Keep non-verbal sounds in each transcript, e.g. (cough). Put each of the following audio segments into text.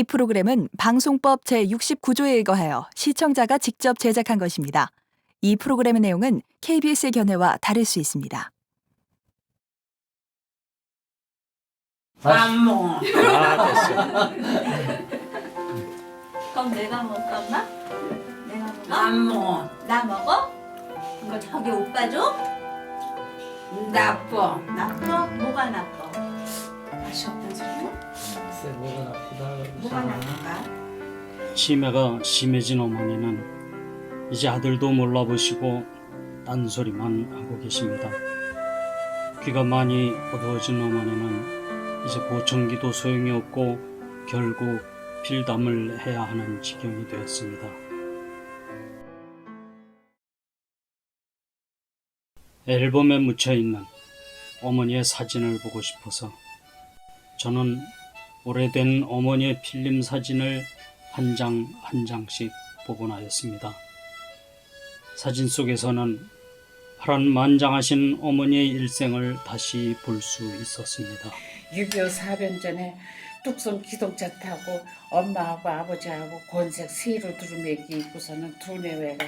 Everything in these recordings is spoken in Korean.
이 프로그램은 방송법 제69조에 의거하여 시청자가 직접 제작한 것입니다. 이 프로그램의 내용은 KBS의 견해와 다를 수 있습니다. 안 먹어. 아 됐어. 그럼 내가 먹었나? 내가 먹어? 안 먹어. 나 먹어? 이거 저기 오빠 줘? 나빠. 나빠? 뭐가 나빠? 맛이 없는 소리야? 글쎄 아프다. 뭐가 나쁠까? 치매가 심해진 어머니는 이제 아들도 몰라보시고 딴소리만 하고 계십니다. 귀가 많이 어두워진 어머니는 이제 보청기도 소용이 없고 결국 필담을 해야 하는 지경이 되었습니다. 앨범에 묻혀 있는 어머니의 사진을 보고 싶어서 저는 오래된 어머니의 필름 사진을 한장한 장씩 보곤 하였습니다. 사진 속에서는 파란만장하신 어머니의 일생을 다시 볼 수 있었습니다. 6.25 사변 전에 뚝섬 기동차 타고 엄마하고 아버지하고 권색 세로 두루매기 입고서는 두뇌회가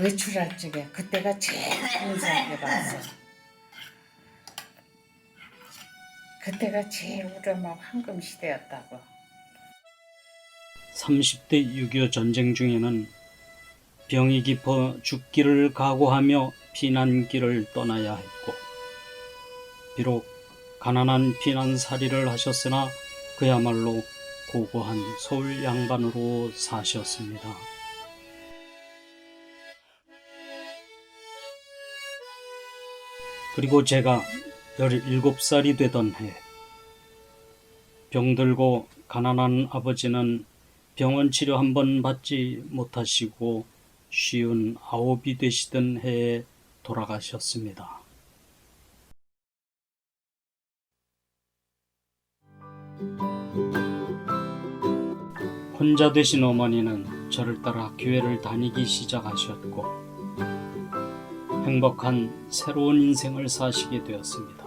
외출할 적에 그때가 제일 감사하게 봤어. 그때가 제일 엄마 황금 시대였다고. 30대 6.25 전쟁 중에는 병이 깊어 죽기를 각오하며 피난길을 떠나야 했고, 비록 가난한 피난살이를 하셨으나 그야말로 고고한 서울 양반으로 사셨습니다. 그리고 제가 17살이 되던 해, 병들고 가난한 아버지는 병원 치료 한 번 받지 못하시고 쉬운 아홉이 되시던 해에 돌아가셨습니다. 혼자 되신 어머니는 저를 따라 교회를 다니기 시작하셨고 행복한 새로운 인생을 사시게 되었습니다.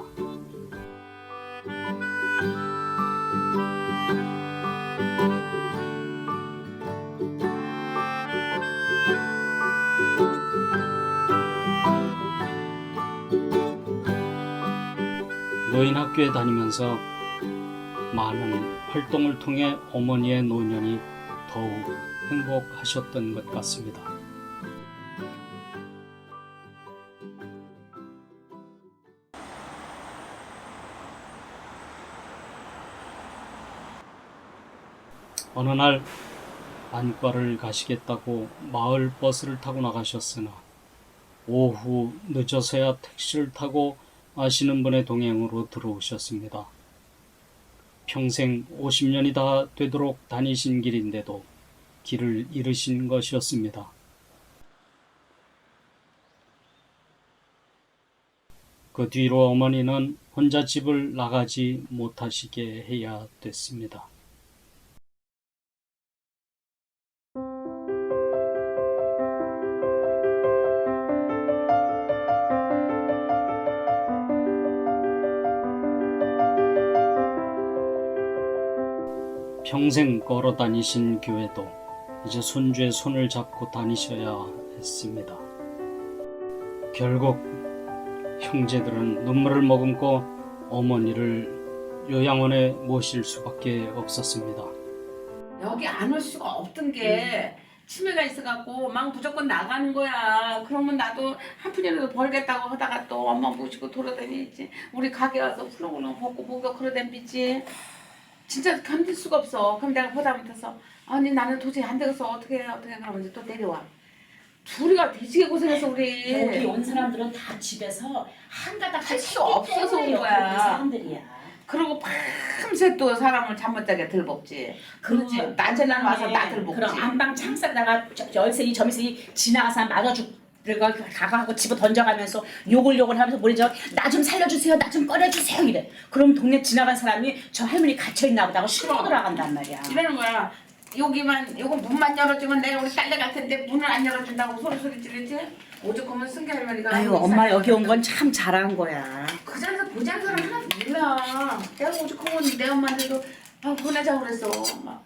노인학교에 다니면서 많은 활동을 통해 어머니의 노년이 더욱 행복하셨던 것 같습니다. 어느 날 안과를 가시겠다고 마을 버스를 타고 나가셨으나 오후 늦어서야 택시를 타고 아시는 분의 동행으로 들어오셨습니다. 평생 50년이 다 되도록 다니신 길인데도 길을 잃으신 것이었습니다. 그 뒤로 어머니는 혼자 집을 나가지 못하시게 해야 됐습니다. 평생 걸어 다니신 교회도 이제 손주의 손을 잡고 다니셔야 했습니다. 결국 형제들은 눈물을 머금고 어머니를 요양원에 모실 수밖에 없었습니다. 여기 안 올 수가 없던 게 치매가 있어갖고 막 무조건 나가는 거야. 그러면 나도 한 푼이라도 벌겠다고 하다가 또 엄마 모시고 돌아다니지. 우리 가게 와서 훌렁훌렁 먹고 목욕 그러댐비지. 진짜 견딜 수가 없어. 그럼 내가 보다 못해서 아니 나는 도저히 안 되겠어. 어떻게 해 어떻게 해 그러면 이제 또 내려와. 둘이가 되게 고생했어 우리. 여기 온 사람들은 다 집에서 한 가닥 할수 없어서 온 거야. 사람들이야. 그러고 밤새 또 사람을 잠 못 자게 들볶지. 그렇지. 낮에는 와서 나 들볶지. 그럼 안방 창살다가 저- 열쇠 이 점이이 지나가서 막아주 그가 가가하고 집어 던져가면서 욕을 욕을 하면서 뭐래 저 나 좀 살려주세요 나 좀 꺼내주세요 이래 그럼 동네 지나간 사람이 저 할머니 갇혀있나 보다 하고 신고 돌아간단 말이야 이러는 거야. 여기만 요거 문만 열어주면 내가 우리 딸내 갈 텐데 문을 안 열어준다고 소리 소리 지르지? 오죽하면 승기 할머니가 아유 엄마 여기 온 건 참 잘한 거야 그 자리에서 보자는 사람 하나도 몰라. 내가 오죽하면 내 엄마한테도 아 보내자 그랬어 엄마.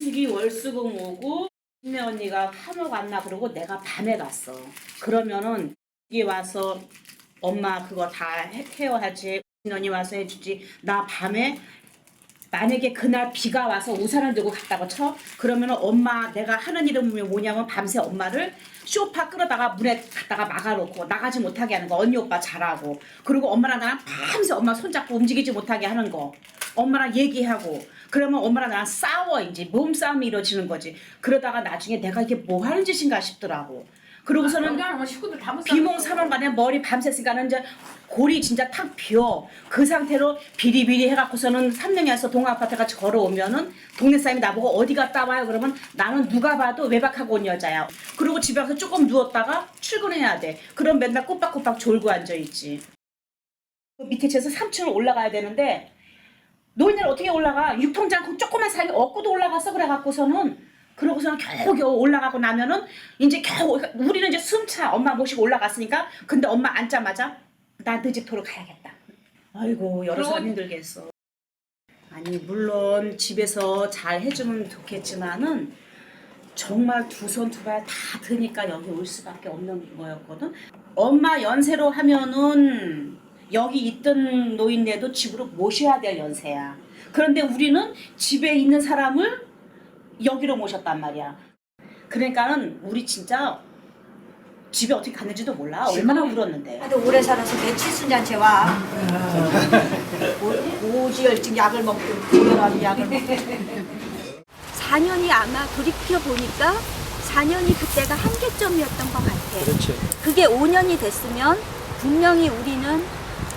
이기 월수금 오고 내 언니가 한옥 왔나 그러고 내가 밤에 갔어. 그러면은 이게 와서 엄마 그거 다 해- 헤어하지. 언니 와서 해주지. 나 밤에 만약에 그날 비가 와서 우산을 들고 갔다고 쳐. 그러면은 엄마 내가 하는 일은 뭐냐면 밤새 엄마를 쇼파 끌어다가 문에 갖다가 막아놓고 나가지 못하게 하는 거. 언니 오빠 잘하고. 그리고 엄마랑 나랑 밤새 엄마 손잡고 움직이지 못하게 하는 거. 엄마랑 얘기하고 그러면 엄마랑 나랑 싸워 이제. 몸싸움이 이루어지는 거지. 그러다가 나중에 내가 이게 뭐 하는 짓인가 싶더라고. 그러고서는 여기 하면 식구들 다 못. 비몽사몽 간에 머리 밤새니까는 이제 골이 진짜 탁 비어. 그 상태로 비리비리 해갖고서는 삼명에서 동아아파트 같이 걸어오면은 동네 사람이 나보고 어디 갔다 와요? 그러면 나는 누가 봐도 외박하고 온 여자야. 그리고 집에 가서 조금 누웠다가 출근해야 돼. 그럼 맨날 꼬박꼬박 졸고 앉아있지. 그 밑에 채에서 3층을 올라가야 되는데 노인네를 어떻게 올라가? 육통장 그 조그만 사람이 얻고도 올라갔어 그래갖고서는 그러고서는 겨우 겨우 올라가고 나면은 이제 겨우 우리는 이제 숨차 엄마 모시고 올라갔으니까 근데 엄마 앉자마자 나너 집토로 가야겠다. 아이고 여러 사람 힘들게 했어. 아니 물론 집에서 잘 해주면 좋겠지만은 정말 두 손 두 발 다 드니까 여기 올 수밖에 없는 거였거든. 엄마 연세로 하면은 여기 있던 노인네도 집으로 모셔야 될 연세야 그런데 우리는 집에 있는 사람을 여기로 모셨단 말이야 그러니까는 우리 진짜 집에 어떻게 갔는지도 몰라 얼마나 울었는데 나도 오래 살아서 내 칠순잔치 와. 오- 오지혈증 약을 먹고 고혈압 약을 먹고. 4년이 아마 돌이켜 보니까 4년이 그때가 한계점이었던 것 같아요. 그렇죠. 그게 5년이 됐으면 분명히 우리는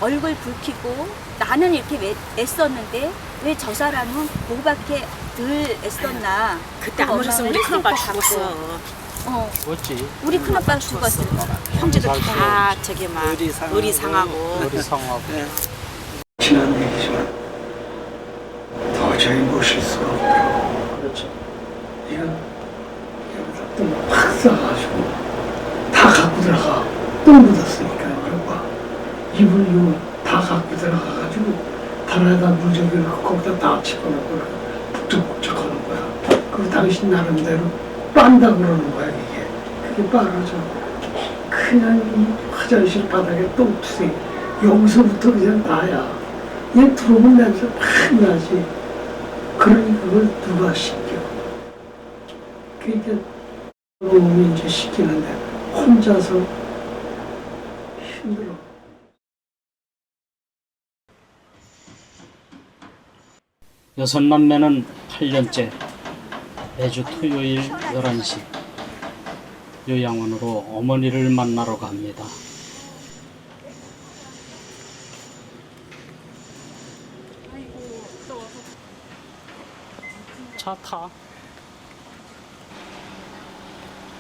얼굴 붉히고 나는 이렇게 애- 애썼는데 왜 저 사람은 그거밖에 늘 애썼나. 그때 안 오셨으면 우리 큰오빠 죽었어. 어, 죽었지. 우리 큰오빠 죽었을 거. 형제들 잘다 저기 막 의리상하고. 의리상하고 의리상하고. 지난 얘기지만 도저히 모실 수가 없더라고. 그렇죠. 이건 여기다 똥팍 싸가지고 다 갖고 들어가. 똥 묻었으니까 이거 이불 이거 다 갖고 들어가가지고 바나나 무적을 거기다 다 집어넣고 북적북적 하는 거야. 그 당신 나름대로 빤다 그러는 거야 이게. 그게 빨아져. 그냥 이 화장실 바닥에 똥투성 여기서부터 그냥 나야. 얘 들어오면 냄새 팍 나지. 그러니 그걸 누가 시켜. 그러니까 몸이 이제 시키는데 혼자서 힘들어. 여섯 남매는 8년째 매주 토요일 11시 요양원으로 어머니를 만나러 갑니다. 차 타.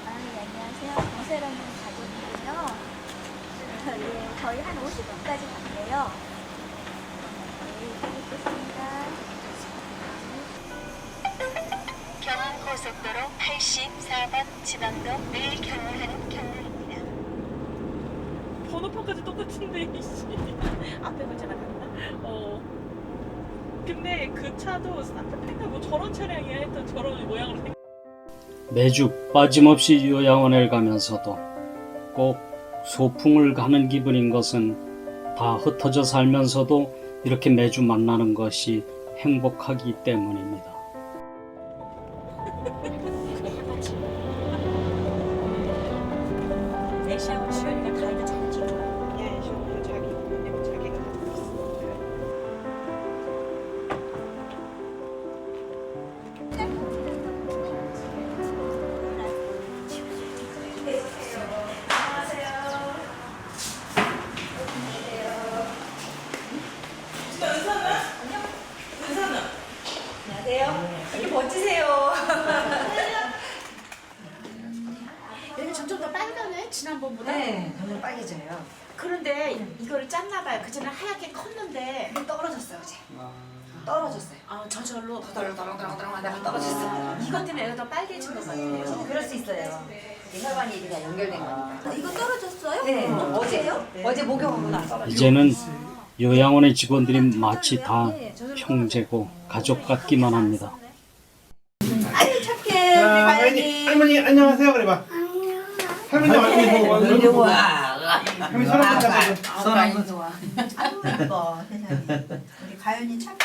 안녕하세요. 강세라는 가족이고요. (laughs) 예, 저희 한 50분까지 갈게요. 고속도로 84번 지방로 내일 경유하는 경로입니다. 번호판까지 똑같은데 (laughs) 이씨 앞에 문제가 났나? 어 근데 그 차도 산타페인가 뭐 저런 차량이야 했던 저런 모양으로 생 매주 빠짐없이 요양원에 가면서도 꼭 소풍을 가는 기분인 것은 다 흩어져 살면서도 이렇게 매주 만나는 것이 행복하기 때문입니다. 여기 (laughs) 점점 더 빨갛네 지난번보다. 네, 너무 빨개져요. 그런데 이거를 짰나 봐요. 그전에 하얗게 컸는데 떨어졌어요, 어제. 떨어졌어요. 아 저절로 더덜덜덜덜 하다가 떨어졌어요. 이것 때문에 애가 더 빨개진 것 같아요. 그럴 수 있어요. 혈관이 그냥 연결된 거니까. 이거 떨어졌어요? 네, 어제요? 어제 목욕하고 나서. 이제는 요양원의 직원들이 마치 다 형제고 가족 같기만 합니다. 아유 할머니. 할머니 안녕하세요 그래봐. 할머니 얼굴 보고 얼굴 보고. 할머니 손 한번 잡아줘. 많이 좋아. 아유 예뻐 세상에. 우리 가연이 착해.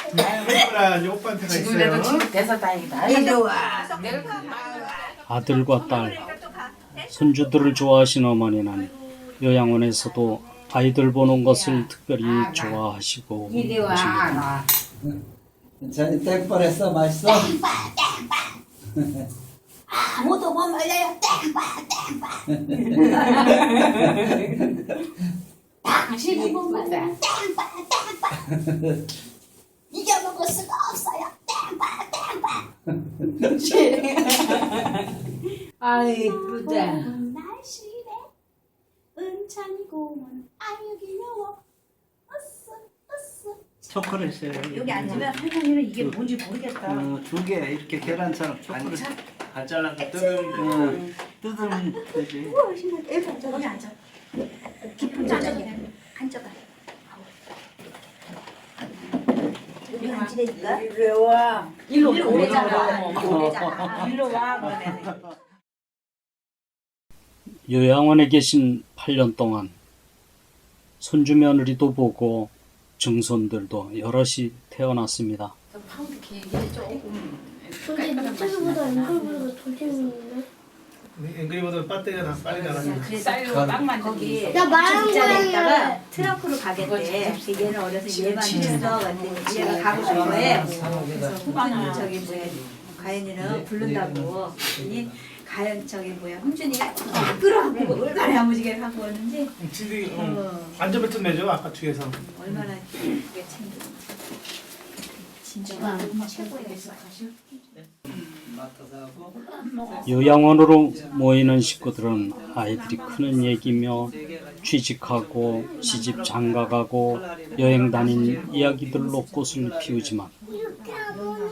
예쁘라 이제 오빠한테 가 지금이라도 있어요. 집이 돼서 다행이다. 이리 와. 아들과 딸, 손주들을 좋아하신 어머니는 요양원에서도 아이들 보는 것을 특별히 좋아하시고 이리 와. 계십니다. 전이 땡벌했어 맛있어? 아무도 못 말려요. 당신이 못 맞아. 이겨먹을 수가 없어요. 아이 부자. 날씨래 은찬이고는 아유기여워 으쓱 으쓱 초콜릿이에요. 여기 앉으면 할머니는 이게 뭔지 모르겠다. 어, 두개 이렇게 계란처럼 초콜릿 안 잘라서 뜯으면 뜯으면 되지. 우와 신나 여기 앉아 여기 앉아. 깊은 데 앉아 그냥 앉아봐. 여기 이리 와. 일로 일로 오래잖아. 오래잖아. 오래잖아. 일로 와. 요양원에 계신 8년 동안 손주 며느리도 보고 증손들도 여럿이 태어났습니다. 파운드 조금 근데 유튜브보다 앵글보다 더 재밌네. 앵그리보다 배터리가 다 빨리 나가니까. 쌀로 빵 만들기. 나 말한 거야. 트렁크로 가겠대. 얘는 어려서 얘만 있어. 근데 얘가 가고 싶어해. 그래서 저기 뭐야 가연이는 부른다고. 그랬더니 가연 저기 뭐야 홍준이가 끌어안고 얼마나 야무지게 갖고 왔는지 집이 어, 어, 안전벨트 매죠 아까 뒤에서. 얼마나 그게 챙겨. 진짜 맡아서 하고 요양원으로 모이는 식구들은 아이들이 크는 얘기며 취직하고 시집 장가가고 여행 다닌 이야기들로 꽃을 피우지만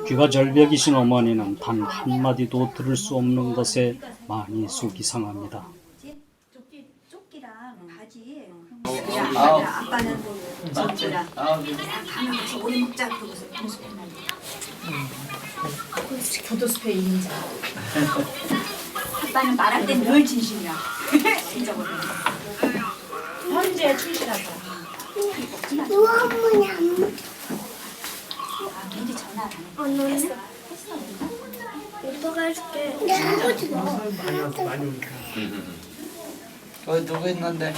귀가 절벽이신 어머니는 단 한마디도 들을 수 없는 것에 많이 속이 상합니다. 조끼랑. 야, 아빠는 조끼랑 아우 가면서 오래 먹자 그러고서. 교도 스페인 인자. 아빠는 말할 땐늘 진심이야. (laughs) 진짜 모르 현재 충실하다. 누워 뭐냐? 아, 미리 전화 안 해. 안 오네. 오빠가 해줄게. 아버지 뭐? 많이 오니까. (laughs) 어 누구 있는데?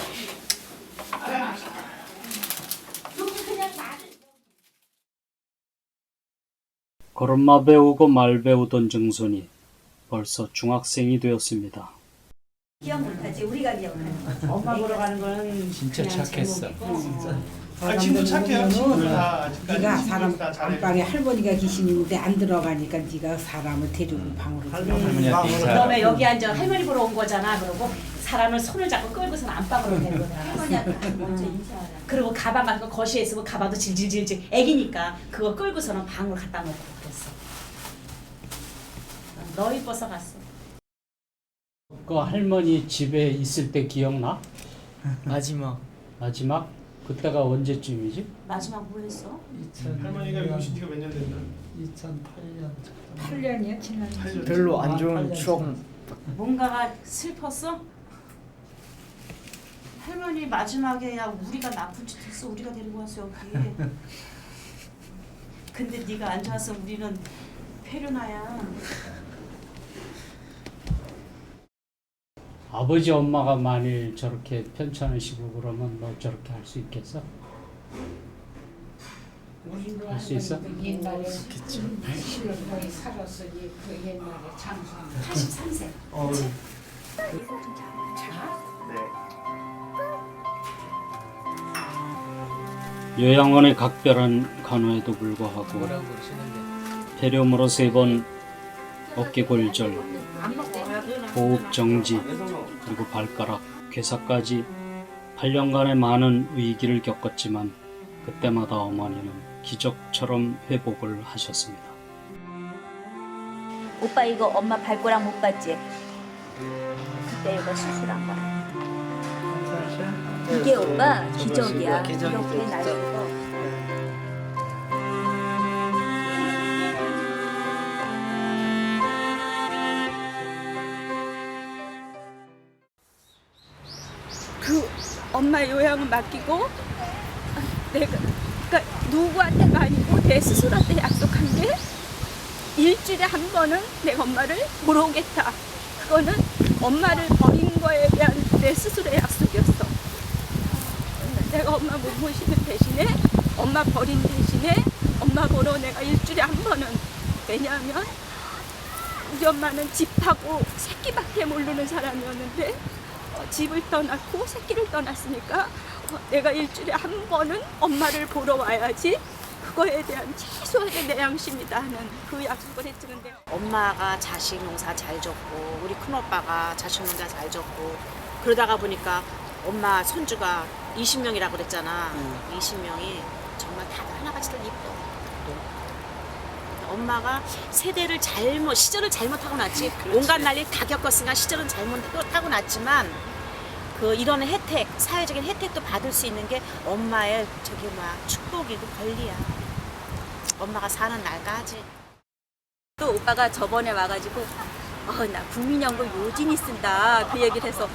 걸음마 배우고 말 배우던 증손이 벌써 중학생이 되었습니다. 기억 못하지 우리가 기억하는 거지. 엄마 보러 가는 거는 진짜 착했어. 아 친구 착해요. 친구들 다 아직까지 네가 친구들 사람 다. 안방에 할머니가 계시는데 안 들어가니까 네가 사람을 데리고 방으로 들어가. 할머니한테 인사. 그다음에 여기 앉아 할머니 보러 온 거잖아. 그러고 사람을 손을 잡고 끌고서 안방으로 데리고 가. 할머니한테 먼저 인사하라. 그리고 가방 같은 거 거실에 있으면 가방도 질질질질 애기니까 그거 끌고서는 방으로 갖다 놓고. 너 이뻐서 갔어. 그 할머니 집에 있을 때 기억나? (laughs) 마지막 마지막? 그때가 언제쯤이지? 마지막 뭐 했어? 2000 할머니가 여기 오신 지가 몇 년 됐나? 2008년 8년이야 지난. 별로 안 좋은 추억 뭔가가 슬펐어? 할머니 마지막에 야 우리가 나쁜 짓 했어 우리가 데리고 왔어 여기 (laughs) 근데 네가 안 좋아서 우리는 페르나야 아버지 엄마가 만일 저렇게 편찮으시고 그러면 너 저렇게 할 수 있겠어? 할 수 있어? 옛날에 거의 살았어. 이그 옛날에 장수. 83세. 어, 요양원의 각별한 간호에도 불구하고 폐렴으로 세 번 어깨 골절, 호흡 정지, 그리고 발가락, 괴사까지 8년간의 많은 위기를 겪었지만 그때마다 어머니는 기적처럼 회복을 하셨습니다. 오빠 이거 엄마 발가락 못 봤지? 그때 이거 수술한 거야. 이게 오빠 기적이야. 기적이죠, 이렇게 날 진짜. 엄마 요양은 맡기고 내가 그러니까 누구한테가 아니고 내 스스로한테 약속한 게 일주일에 한 번은 내가 엄마를 보러 오겠다. 그거는 엄마를 버린 거에 대한 내 스스로의 약속이었어. 내가 엄마 못 모시는 대신에 엄마 버린 대신에 엄마 보러 내가 일주일에 한 번은 왜냐하면 우리 엄마는 집하고 새끼밖에 모르는 사람이었는데 어, 집을 떠났고 새끼를 떠났으니까 어, 내가 일주일에 한 번은 엄마를 보러 와야지 그거에 대한 최소한의 내 양심이다 하는 그 약속을 했지 근데 엄마가 자식 농사 잘 줬고 우리 큰오빠가 자식 농사 잘 줬고 그러다가 보니까 엄마 손주가 20명이라고 그랬잖아. 20명이 정말 다들 하나같이 다 이뻐 엄마가 세대를 잘못 시절을 잘못하고 났지. 온갖 난리 다 겪었으니까 시절은 잘못하고 났지만 그 이런 혜택 사회적인 혜택도 받을 수 있는 게 엄마의 저기 뭐야 축복이고 권리야. 엄마가 사는 날까지. 또 오빠가 저번에 와가지고 어 나 국민연금 요진이 쓴다. 그 얘기를 해서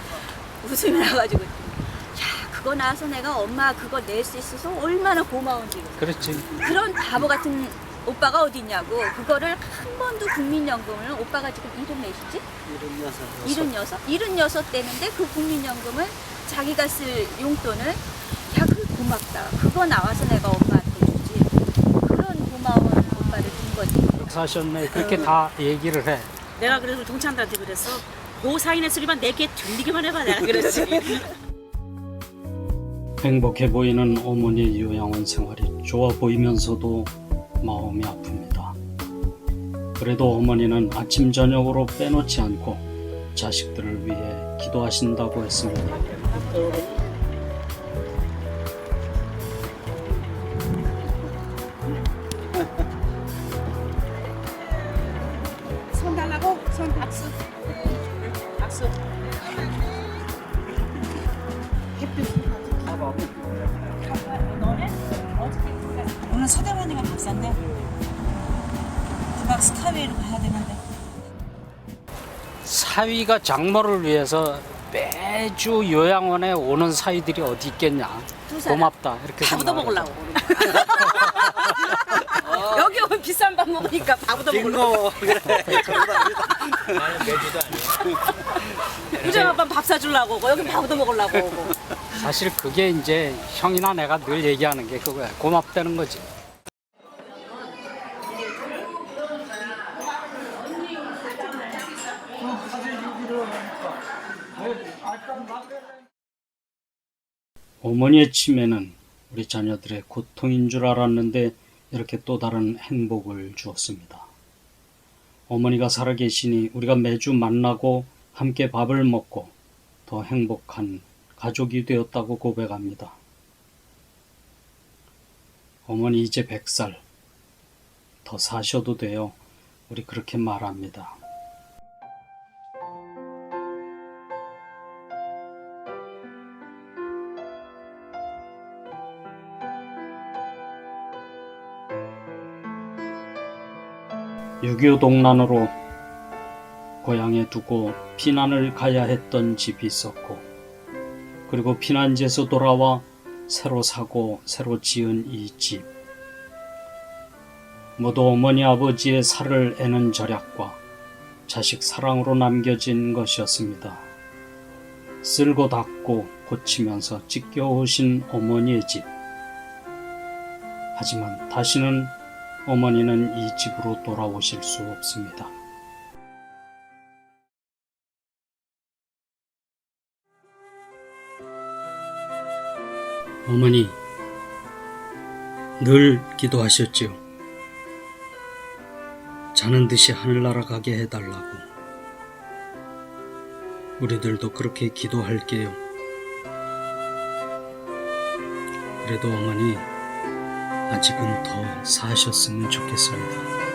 웃음이 나가지고. 야 그거 나와서 내가 엄마 그거 낼 수 있어서 얼마나 고마운지. 그렇지. 그런 바보 같은 오빠가 어디 있냐고. 그거를 한 번도 국민연금을 오빠가 지금 일은 몇이지? 일흔 여섯. 일흔 여섯? 되는데 그 국민연금을 자기가 쓸 용돈을 야 그 고맙다. 그거 나와서 내가 엄마한테 주지. 그런 고마운 오빠를 준 거지. 사셨네. 그렇게 다 얘기를 해. 내가 그래서 동창들한테 그랬어. 고사인의 소리만 내게 들리기만 해봐. 내가 그랬지. (laughs) 행복해 보이는 어머니의 요양원 생활이 좋아 보이면서도 마음이 아픕니다. 그래도 어머니는 아침 저녁으로 빼놓지 않고 자식들을 위해 기도하신다고 했습니다. 손 달라고 손 박수 박수 오늘 서대만이가 밥 샀네. 부각 스카이웨이로 가야 되는데. 사위가 장모를 위해서 매주 요양원에 오는 사위들이 어디 있겠냐. 고맙다. 이렇게 밥도 생각을 먹으려고 어. (laughs) 여기 오면 비싼 밥 먹으니까 밥도 먹으려고 (laughs) (laughs) 부정한 밥 사주려고 오고 여기 밥도 먹으려고 오고 사실 그게 이제 형이나 내가 늘 얘기하는 게 그거야. 고맙다는 거지. 어머니의 치매는 우리 자녀들의 고통인 줄 알았는데 이렇게 또 다른 행복을 주었습니다. 어머니가 살아계시니 우리가 매주 만나고 함께 밥을 먹고 더 행복한 가족이 되었다고 고백합니다. 어머니 이제 100살. 더 사셔도 돼요. 우리 그렇게 말합니다. (6.25) 동란으로 고향에 두고 피난을 가야 했던 집이 있었고 그리고 피난지에서 돌아와 새로 사고 새로 지은 이 집. 모두 어머니 아버지의 살을 애는 절약과 자식 사랑으로 남겨진 것이었습니다. 쓸고 닦고 고치면서 지켜오신 어머니의 집. 하지만 다시는 어머니는 이 집으로 돌아오실 수 없습니다. 어머니, 늘 기도하셨지요. 자는 듯이 하늘나라 가게 해달라고. 우리들도 그렇게 기도할게요. 그래도 어머니, 아직은 더 사셨으면 좋겠습니다.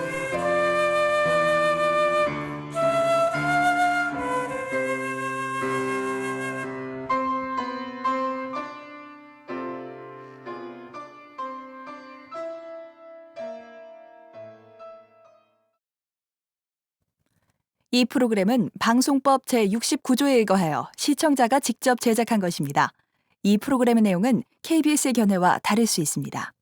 이 프로그램은 방송법 제69조에 의거하여 시청자가 직접 제작한 것입니다. 이 프로그램의 내용은 KBS의 견해와 다를 수 있습니다.